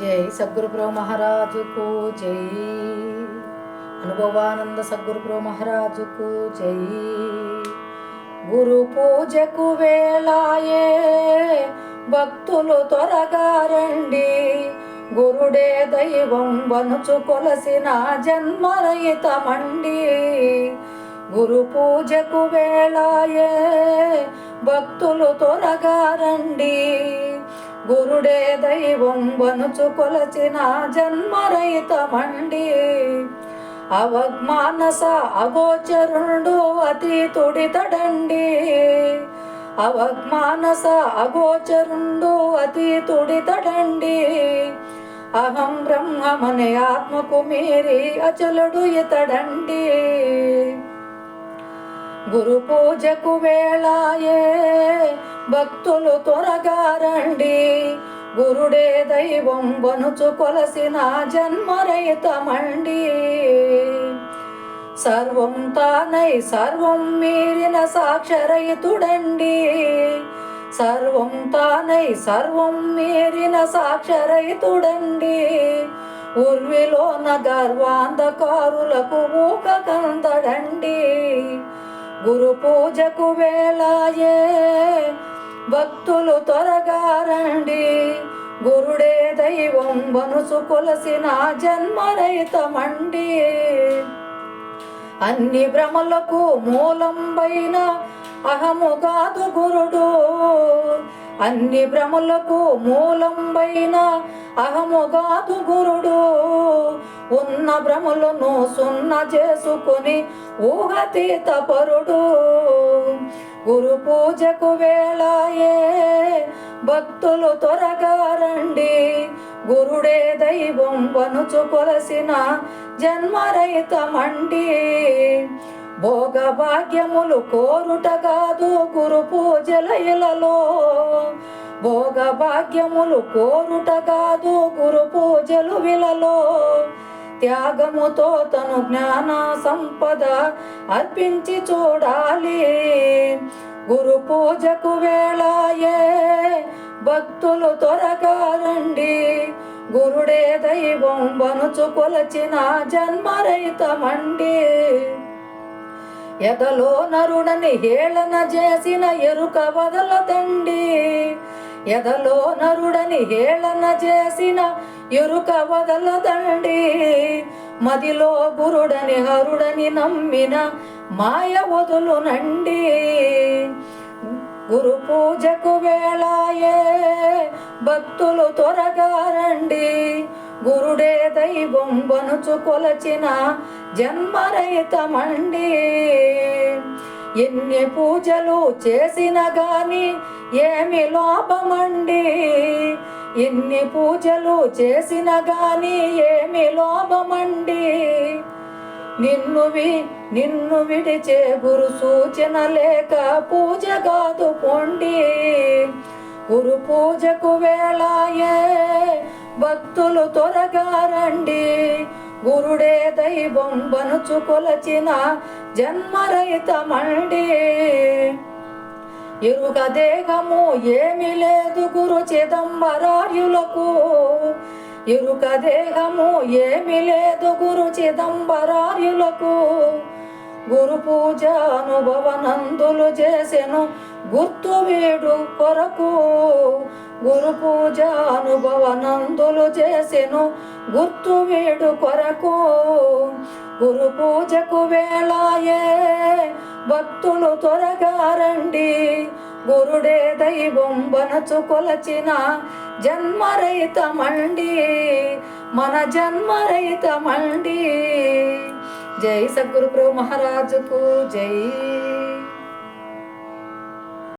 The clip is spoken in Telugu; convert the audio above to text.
జై సద్గురుప్రో మహారాజుకు జై. అనుభవానంద సద్గురుప్రో మహారాజుకు జై. గురు పూజకు వేళాయే భక్తులు త్వరగా రండి. గురుడే దైవం వనుచు కొలసిన జన్మరహితమండి. గురు పూజకు వేళాయే భక్తులు త్వరగా రండి. గురుడే దైవం వనుచు కొలచిన జన్మరహితమండి. అవమానస అగోచరుండు అతీతుడితడండి అవమానస అగోచరుండు అతీతుడితడండి అహం బ్రహ్మమనే ఆత్మకు మీరి అచలుడు ఇతడండి. గురు పూజకు వేళాయే భక్తులు త్వరగా రండి. గురుడే దైవం వనుచు కొలసిన జన్మరహితమండి సర్వం తానై సర్వం మీరిన సాక్షరహితుడండి. సర్వం తానై సర్వం మీరిన సాక్షరహితుడండి. ఉర్విలోన గర్వాంధకారులకు ఊక కందడండి. గురు పూజకు వేళాయే భక్తులు త్వరగా రండి. గురుడే దైవం వనుసు కొలసిన జన్మరహితమండి. అన్ని భ్రమలకు మూలంబైన అహము కాదు గురుడు. అన్ని భ్రమలకు మూలంబైన అహము కాదు గురుడు. ఉన్న భ్రమలను సున్న చేసుకొని ఊహతీత పరుడు. గురు పూజకు వేళాయే భక్తులు త్వరగా రండి. గురుడే దైవం వనుచు కొలసిన జన్మరహితమండి. భోగ భాగ్యములు కోరుట కాదు గురు పూజల ఇలలో. భోగ భాగ్యములు కోరుట కాదు గురు పూజలు విలలో. త్యాగముతో తను జ్ఞాన సంపద అర్పించి చూడాలి. గురు పూజకు వేళాయే భక్తులు త్వరగారండి గురుడే దైవం వనుచు కొలచిన జన్మరహితమండి. ఎదలో నరుడని హేళన చేసిన ఎరుక వదలదండి ఎదలో నరుడని హేళన చేసిన ఎరుక వదలదండి మదిలో గురుడని హరుడని నమ్మిన మాయ వదులునండి. గురు పూజకు వేళాయే భక్తులు త్వరగా రండి. గురుడే దైవం వనుచు కొలచిన జన్మరహితమండి ఎన్ని పూజలు చేసిన గాని ఏమి లోపమండి ఎన్ని పూజలు చేసిన గాని ఏమి లోపమండి నిన్ను వి నిన్ను విడిచే గురు సూచన లేక పూజ కాదు పొండి. గురు పూజకు వేళాయే భక్తులు త్వరగా రండి. గురుడే దైవం బనుచు కొలచిన జన్మరహితమండి. ఇరుక దేహము ఏమి లేదు గురు చిదంబరార్యులకు. ఇరుక దేహము ఏమి లేదు గురు చిదంబరార్యులకు. గురు పూజ అనుభవనందులు చేసెను. గుర్తు వేడు కొరకు గురు పూజ అనుభవనందులు చేసెను. గుర్తు వేడు కొరకు గురు పూజకు వేళాయే. భక్తులు త్వరగా రండి. గురుడే దైవం బనచు కొలచిన జన్మరహితమండి. మన జన్మరహితమండి. జై సద్గురు ప్రభు మహారాజుకు జై